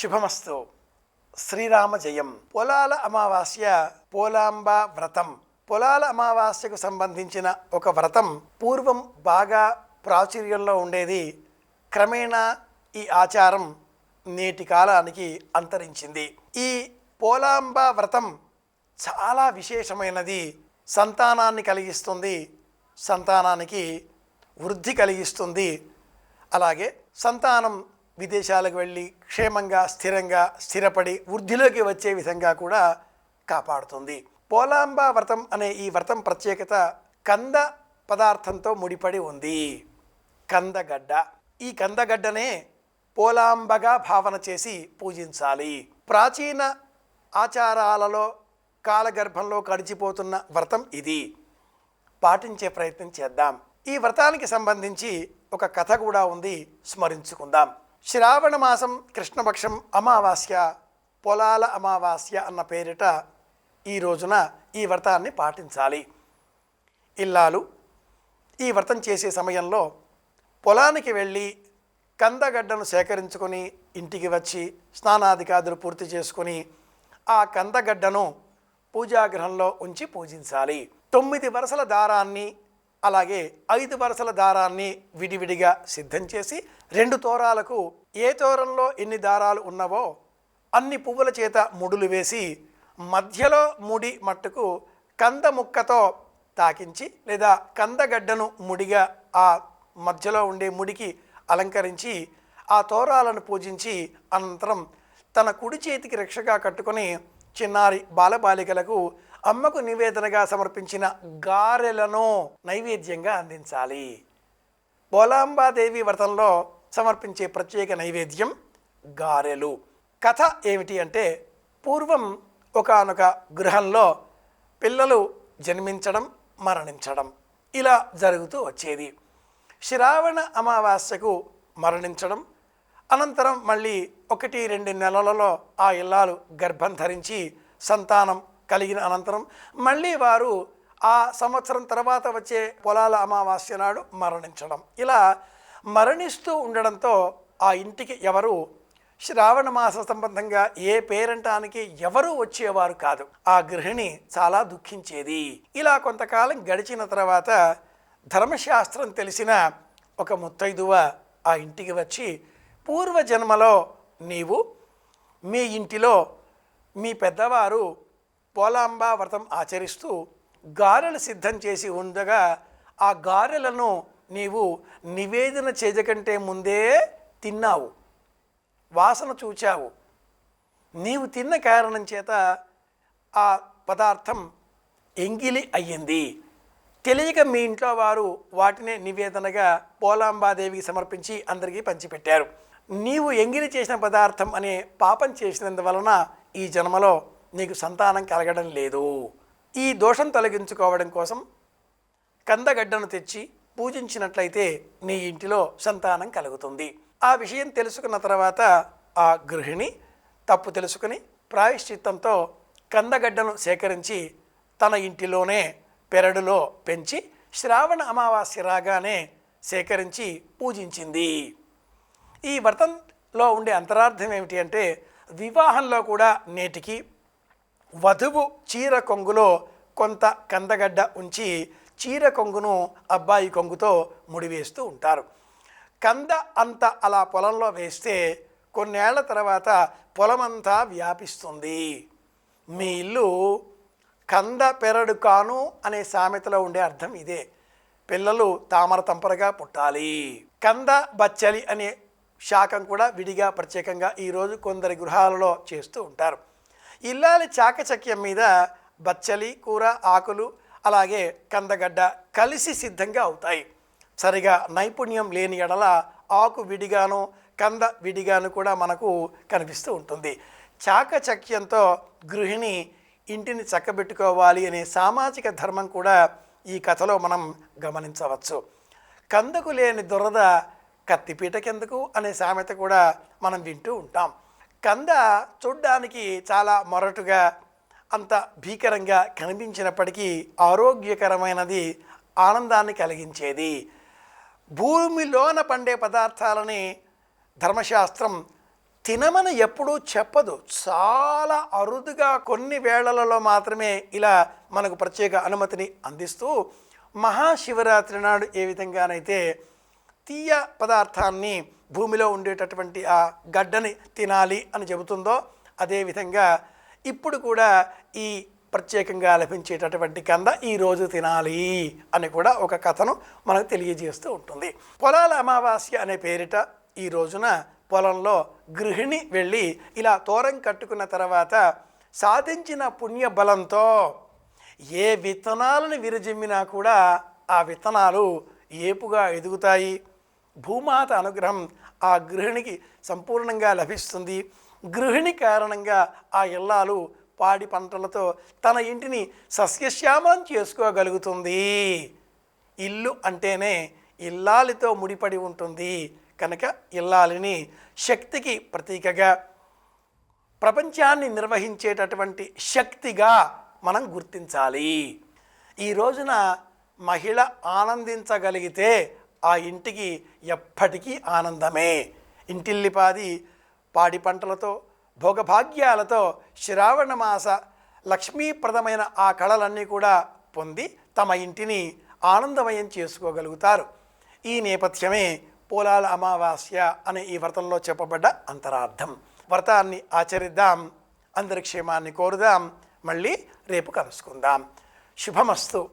శుభమస్తు. శ్రీరామ జయం. పొలాల అమావాస్య పోలాంబ వ్రతం. పొలాల అమావాస్యకు సంబంధించిన ఒక వ్రతం పూర్వం బాగా ప్రాచుర్యంలో ఉండేది. క్రమేణా ఈ ఆచారం నేటి కాలానికి అంతరించింది. ఈ పోలాంబ వ్రతం చాలా విశేషమైనది. సంతానాన్ని కలిగిస్తుంది. సంతానానికి వృద్ధి కలిగిస్తుంది. అలాగే సంతానం విదేశాలకు వెళ్ళి క్షేమంగా స్థిరంగా స్థిరపడి వృద్ధిలోకి వచ్చే విధంగా కూడా కాపాడుతుంది. పోలాంబ వ్రతం అనే ఈ వ్రతం ప్రత్యేకత కంద పదార్థంతో ముడిపడి ఉంది. కందగడ్డ. ఈ కందగడ్డనే పోలాంబగా భావన చేసి పూజించాలి. ప్రాచీన ఆచారాలలో కాలగర్భంలో గడిచిపోతున్న వ్రతం ఇది. పాటించే ప్రయత్నం చేద్దాం. ఈ వ్రతానికి సంబంధించి ఒక కథ కూడా ఉంది. స్మరించుకుందాం. శ్రావణ మాసం కృష్ణపక్షం అమావాస్య పొలాల అమావాస్య అన్న పేరిట ఈ రోజున ఈ వ్రతాన్ని పాటించాలి. ఇల్లాలు ఈ వ్రతం చేసే సమయంలో పొలానికి వెళ్ళి కందగడ్డను సేకరించుకొని ఇంటికి వచ్చి స్నానాధికాదులు పూర్తి చేసుకొని ఆ కందగడ్డను పూజాగృహంలో ఉంచి పూజించాలి. తొమ్మిది వరుసల దారాన్ని అలాగే ఐదు వరుసల దారాన్ని విడివిడిగా సిద్ధం చేసి రెండు తోరాలకు ఏ తోరంలో ఎన్ని దారాలు ఉన్నవో అన్ని పువ్వుల చేత ముడులు వేసి మధ్యలో ముడి మట్టుకు కంద ముక్కతో తాకించి లేదా కందగడ్డను ముడిగా ఆ మధ్యలో ఉండే ముడికి అలంకరించి ఆ తోరాలను పూజించి అనంతరం తన కుడి చేతికి రక్షగా కట్టుకొని చిన్నారి బాలబాలికలకు అమ్మకు నివేదనగా సమర్పించిన గారెలను నైవేద్యంగా అందించాలి. బోలాంబాదేవి వ్రతంలో సమర్పించే ప్రత్యేక నైవేద్యం గారెలు. కథ ఏమిటి అంటే పూర్వం ఒకానొక గృహంలో పిల్లలు జన్మించడం మరణించడం ఇలా జరుగుతూ వచ్చేది. శ్రావణ అమావాస్యకు మరణించడం అనంతరం మళ్ళీ ఒకటి రెండు నెలలలో ఆ ఇల్లాలు గర్భం ధరించి సంతానం కలిగిన అనంతరం మళ్ళీ వారు ఆ సంవత్సరం తర్వాత వచ్చే పొలాల అమావాస్య నాడు మరణించడం. ఇలా మరణిస్తూ ఉండడంతో ఆ ఇంటికి ఎవరు శ్రావణ మాస సంబంధంగా ఏ పేరంటానికి ఎవరూ వచ్చేవారు కాదు. ఆ గృహిణి చాలా దుఃఖించేది. ఇలా కొంతకాలం గడిచిన తర్వాత ధర్మశాస్త్రం తెలిసిన ఒక ముత్తైదువ ఆ ఇంటికి వచ్చి పూర్వజన్మలో నీవు మీ ఇంటిలో మీ పెద్దవారు పోలాంబ వ్రతం ఆచరిస్తూ గారెలు సిద్ధం చేసి ఉండగా ఆ గారెలను నీవు నివేదన చేయకంటే ముందే తిన్నావు. వాసన చూచావు. నీవు తిన్న కారణం చేత ఆ పదార్థం ఎంగిలి అయ్యింది. తెలియక మీ ఇంట్లో వారు వాటినే నివేదనగా పోలాంబాదేవికి సమర్పించి అందరికీ పంచిపెట్టారు. నీవు ఎంగిలి చేసిన పదార్థం అనే పాపం చేసినందువలన ఈ జన్మలో నీకు సంతానం కలగడం లేదు. ఈ దోషం తొలగించుకోవడం కోసం కందగడ్డను తెచ్చి పూజించినట్లయితే నీ ఇంటిలో సంతానం కలుగుతుంది. ఆ విషయం తెలుసుకున్న తర్వాత ఆ గృహిణి తప్పు తెలుసుకుని ప్రాయశ్చిత్తంతో కందగడ్డను సేకరించి తన ఇంటిలోనే పెరడులో పెంచి శ్రావణ అమావాస్య రాగానే సేకరించి పూజించింది. ఈ వ్రతంలో ఉండే అంతరార్థం ఏమిటి అంటే వివాహంలో కూడా నేటికి వధువు చీర కొంగులో కొంత కందగడ్డ ఉంచి చీర కొంగును అబ్బాయి కొంగుతో ముడివేస్తూ ఉంటారు. కంద అంత అలా పొలంలో వేస్తే కొన్నేళ్ళ తర్వాత పొలమంతా వ్యాపిస్తుంది. మీ ఇల్లు కంద పెరడు కాను అనే సామెతలో ఉండే అర్థం ఇదే. పిల్లలు తామర తంపరగా పుట్టాలి. కంద బచ్చలి అనే శాఖం కూడా విడిగా ప్రత్యేకంగా ఈరోజు కొందరి గృహాలలో చేస్తూ ఉంటారు. ఇల్లాలి చాకచక్యం మీద బచ్చలి కూర ఆకులు అలాగే కందగడ్డ కలిసి సిద్ధంగా అవుతాయి. సరిగా నైపుణ్యం లేని ఎడల ఆకు విడిగాను కంద విడిగాను కూడా మనకు కనిపిస్తూ ఉంటుంది. చాకచక్యంతో గృహిణి ఇంటిని చక్కబెట్టుకోవాలి అనే సామాజిక ధర్మం కూడా ఈ కథలో మనం గమనించవచ్చు. కందకు లేని దురద కత్తిపీటకెందుకు అనే సామెత కూడా మనం వింటూ ఉంటాం. కంద చూడ్డానికి చాలా మొరటుగా అంత భీకరంగా కనిపించినప్పటికీ ఆరోగ్యకరమైనది ఆనందాన్ని కలిగించేది. భూమిలోన పండే పదార్థాలని ధర్మశాస్త్రం తినమని ఎప్పుడూ చెప్పదు. చాలా అరుదుగా కొన్ని వేళలలో మాత్రమే ఇలా మనకు ప్రత్యేక అనుమతిని అందిస్తూ మహాశివరాత్రి నాడు ఏ విధంగానైతే తీయ పదార్థాన్ని భూమిలో ఉండేటటువంటి ఆ గడ్డని తినాలి అని చెబుతుందో అదేవిధంగా ఇప్పుడు కూడా ఈ ప్రత్యేకంగా లభించేటటువంటి కంద ఈ రోజు తినాలి అని కూడా ఒక కథను మనకు తెలియజేస్తూ ఉంటుంది. పొలాల అమావాస్య అనే పేరిట ఈ రోజున పొలంలో గృహిణి వెళ్ళి ఇలా తోరం కట్టుకున్న తర్వాత సాధించిన పుణ్య బలంతో ఏ విత్తనాలను విరజిమ్మినా కూడా ఆ విత్తనాలు ఏపుగా ఎదుగుతాయి? భూమాత అనుగ్రహం ఆ గృహిణికి సంపూర్ణంగా లభిస్తుంది. గృహిణి కారణంగా ఆ ఇల్లాలు పాడి పంటలతో తన ఇంటిని సస్యశ్యామలం చేసుకోగలుగుతుంది. ఇల్లు అంటేనే ఇల్లాలితో ముడిపడి ఉంటుంది. కనుక ఇల్లాలిని శక్తికి ప్రతీకగా ప్రపంచాన్ని నిర్వహించేటటువంటి శక్తిగా మనం గుర్తించాలి. ఈ రోజున మహిళ ఆనందించగలిగితే ఆ ఇంటికి ఎప్పటికీ ఆనందమే. ఇంటిల్లిపాది పాడి పంటలతో భోగభాగ్యాలతో శ్రావణ మాస లక్ష్మీప్రదమైన ఆ కళలన్నీ కూడా పొంది తమ ఇంటిని ఆనందమయం చేసుకోగలుగుతారు. ఈ నేపథ్యమే పోలాల అమావాస్య అనే ఈ వ్రతంలో చెప్పబడ్డ అంతరార్థం. వ్రతాన్ని ఆచరిద్దాం అందరి క్షేమాన్ని కోరుదాం మళ్ళీ రేపు కలుసుకుందాం. శుభమస్తు.